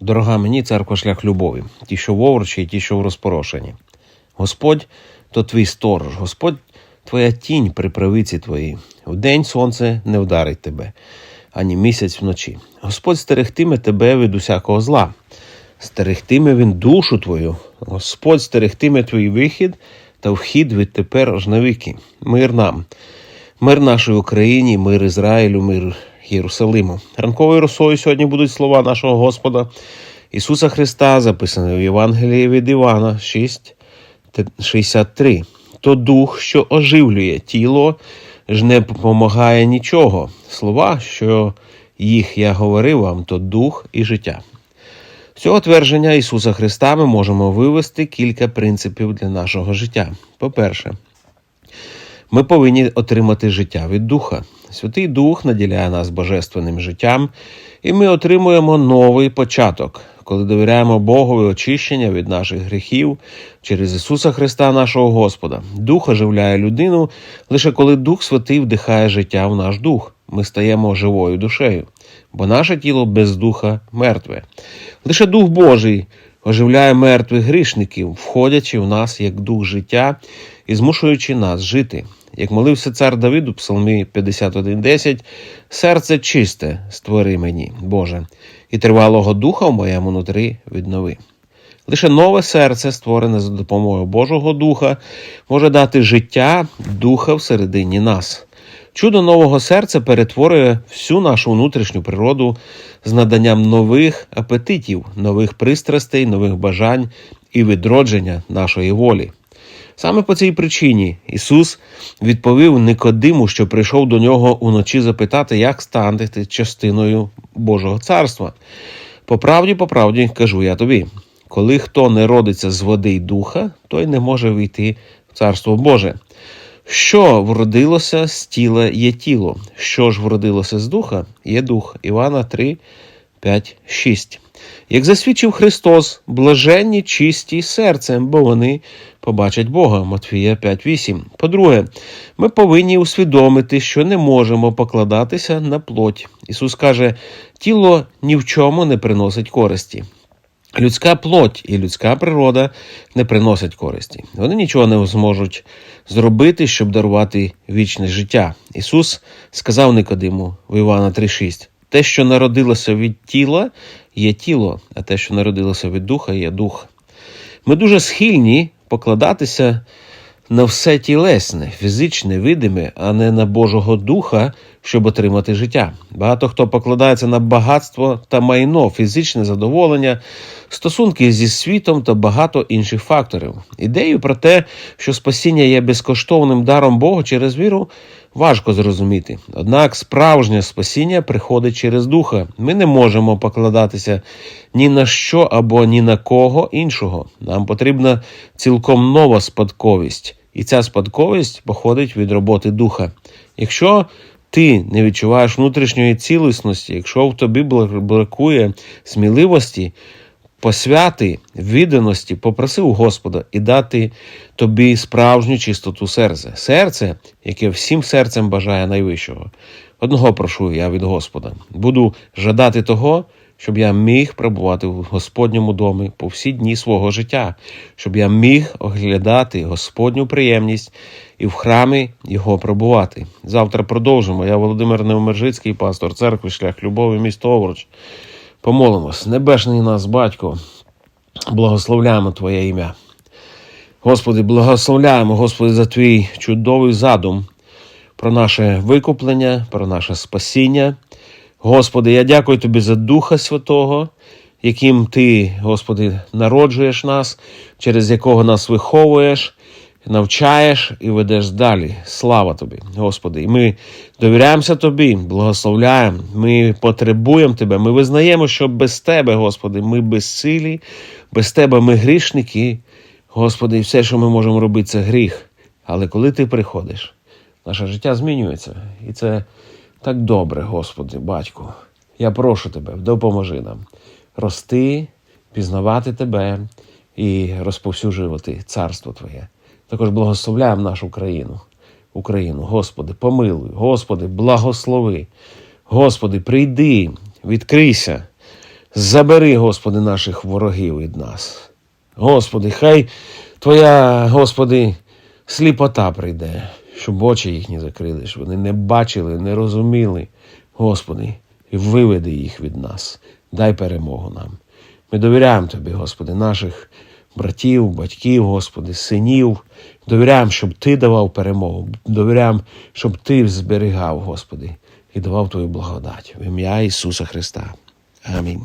Дорога мені церква шлях любові, ті, що в овручі, і ті, що в розпорошенні. Господь то твій сторож, Господь твоя тінь при правиці твоїй. Вдень сонце не вдарить тебе, ані місяць вночі. Господь стерегтиме тебе від усякого зла, стерегтиме він душу твою, Господь стерегтиме твій вихід та вхід відтепер аж навіки. Мир нам, мир нашій Україні, мир Ізраїлю, мир Єрусалиму. Ранковою росою сьогодні будуть слова нашого Господа Ісуса Христа, записані в Євангелії від Івана 6, 63. То дух, що оживлює тіло, ж не допомагає нічого. Слова, що їх я говорив вам, то дух і життя. З цього твердження Ісуса Христа ми можемо вивести кілька принципів для нашого життя. По-перше, ми повинні отримати життя від Духа. Святий Дух наділяє нас божественним життям, і ми отримуємо новий початок, коли довіряємо Богові очищення від наших гріхів через Ісуса Христа, нашого Господа. Дух оживляє людину лише коли Дух Святий вдихає життя в наш дух. Ми стаємо живою душею, бо наше тіло без духа мертве. Лише Дух Божий оживляє мертвих грішників, входячи в нас як дух життя і змушуючи нас жити. Як молився цар Давид у Псалмі 51.10, серце чисте створи мені, Боже, і тривалого духа в моєму нутрі віднови. Лише нове серце, створене за допомогою Божого Духа, може дати життя духа всередині нас. Чудо нового серця перетворює всю нашу внутрішню природу з наданням нових апетитів, нових пристрастей, нових бажань і відродження нашої волі. Саме по цій причині Ісус відповів Никодиму, що прийшов до нього уночі запитати, як стати частиною Божого царства. По правді, по правді кажу я тобі: коли хто не родиться з води й духа, той не може війти в царство Боже. Що вродилося з тіла є тіло, що ж вродилося з духа, є дух. Івана 3, 5, 6. Як засвідчив Христос, блаженні чисті серцем, бо вони побачать Бога. Матфія 5.8. По-друге, ми повинні усвідомити, що не можемо покладатися на плоть. Ісус каже, тіло ні в чому не приносить користі. Людська плоть і людська природа не приносять користі. Вони нічого не зможуть зробити, щоб дарувати вічне життя. Ісус сказав Никодиму в Івана 3,6: те, що народилося від тіла, є тіло, а те, що народилося від духа, є дух. Ми дуже схильні покладатися на все тілесне, фізичне, видиме, а не на Божого Духа, щоб отримати життя. Багато хто покладається на багатство та майно, фізичне задоволення, стосунки зі світом та багато інших факторів. Ідею про те, що спасіння є безкоштовним даром Бога через віру, важко зрозуміти. Однак справжнє спасіння приходить через духа. Ми не можемо покладатися ні на що або ні на кого іншого. Нам потрібна цілком нова спадковість, і ця спадковість походить від роботи духа. Якщо ти не відчуваєш внутрішньої цілісності, якщо в тобі бракує сміливості, посвяти, відданості, попроси у Господа і дати тобі справжню чистоту серця, серце, яке всім серцем бажає найвищого. Одного прошу я від Господа. Буду жадати того, щоб я міг перебувати в Господньому домі по всі дні свого життя, щоб я міг оглядати Господню приємність і в храмі його пробувати. Завтра продовжимо. Я Володимир Невмержицький, пастор церкви, шлях любові, місто Овруч. Помолимось, небесний нас, батько, благословляємо Твоє ім'я. Господи, благословляємо, Господи, за твій чудовий задум про наше викуплення, про наше спасіння. Господи, я дякую Тобі за Духа Святого, яким Ти, Господи, народжуєш нас, через якого нас виховуєш, навчаєш і ведеш далі. Слава Тобі, Господи. І ми довіряємося Тобі, благословляємо, ми потребуємо Тебе. Ми визнаємо, що без Тебе, Господи, ми безсилі, без Тебе ми грішники. Господи, і все, що ми можемо робити, це гріх. Але коли Ти приходиш, наше життя змінюється. І це так добре, Господи, батьку. Я прошу Тебе, допоможи нам рости, пізнавати Тебе і розповсюджувати царство Твоє. Також благословляємо нашу країну, Україну. Господи, помилуй, Господи, благослови. Господи, прийди, відкрийся. Забери, Господи, наших ворогів від нас. Господи, хай Твоя, Господи, сліпота прийде, щоб очі їхні закрили, щоб вони не бачили, не розуміли, Господи, і виведи їх від нас. Дай перемогу нам. Ми довіряємо Тобі, Господи, наших братів, батьків, Господи, синів. Довіряємо, щоб Ти давав перемогу. Довіряємо, щоб Ти зберігав, Господи, і давав Твою благодать. В ім'я Ісуса Христа. Амінь.